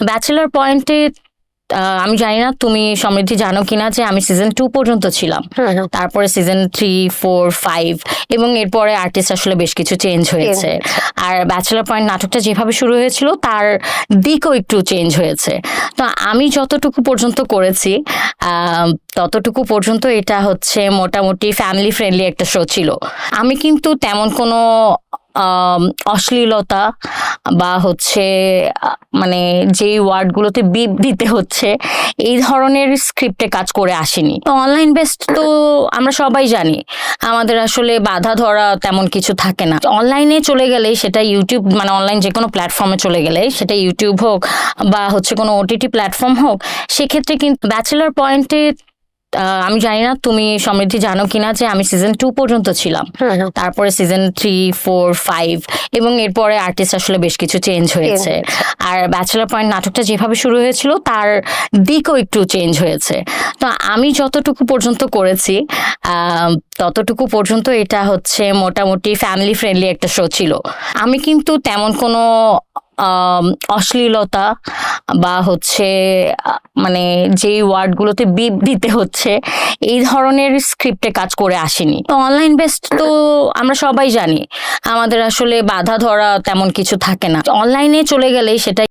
Bachelor পয়েন্টে আমি জানি না তুমি সমৃদ্ধি জানো কিনা যে আমি সিজন টু পর্যন্ত ছিলাম। হুম হুম। তারপরে সিজন থ্রি ফোর ফাইভ এবং এরপরে আর্টিস্ট আসলে বেশ কিছু চেঞ্জ হয়েছে। আর ব্যাচেলার পয়েন্ট নাটকটা যেভাবে শুরু হয়েছিল তার দিকও একটু চেঞ্জ হয়েছে। তো আমি যতটুকু পর্যন্ত করেছি আহ, ততটুকু পর্যন্ত এটা হচ্ছে মোটামুটি ফ্যামিলি ফ্রেন্ডলি একটা শো ছিল। আমি কিন্তু তেমন কোনো অশ্লীলতা বা হচ্ছে মানে যেই ওয়ার্ডগুলোতে বিপ দিতে হচ্ছে, এই ধরনের স্ক্রিপ্টে কাজ করে আসিনি। তো অনলাইন বেসড তো আমরা সবাই জানি, আমাদের আসলে বাধা ধরা তেমন কিছু থাকে না। অনলাইনে চলে গেলেই সেটা ইউটিউব মানে অনলাইন যে কোনো প্ল্যাটফর্মে চলে গেলে, সেটা ইউটিউব হোক বা হচ্ছে কোনো ওটিটি প্ল্যাটফর্ম হোক, সেক্ষেত্রে কিন্তু ব্যাচেলার পয়েন্টে আমি জানি না তুমি সমৃদ্ধি জানো কিনা যে আমি সিজন টু পর্যন্ত ছিলাম। তারপরে সিজন থ্রি ফোর ফাইভ এবং এরপরে আর্টিস্ট আসলে বেশ কিছু চেঞ্জ হয়েছে। আর ব্যাচেলার পয়েন্ট নাটকটা যেভাবে শুরু হয়েছিল তার দিকও একটু চেঞ্জ হয়েছে। তো আমি যতটুকু পর্যন্ত করেছি আহ, ততটুকু পর্যন্ত এটা হচ্ছে মোটামুটি ফ্যামিলি ফ্রেন্ডলি একটা শো ছিল। আমি কিন্তু তেমন কোনো অশ্লীলতা বা হচ্ছে মানে যেই ওয়ার্ডগুলোতে বিপ দিতে হচ্ছে, এই ধরনের স্ক্রিপ্টে কাজ করে আসেনি। তো অনলাইন বেস্ট তো আমরা সবাই জানি, আমাদের আসলে বাধা ধরা তেমন কিছু থাকে না। অনলাইনে চলে গেলে সেটা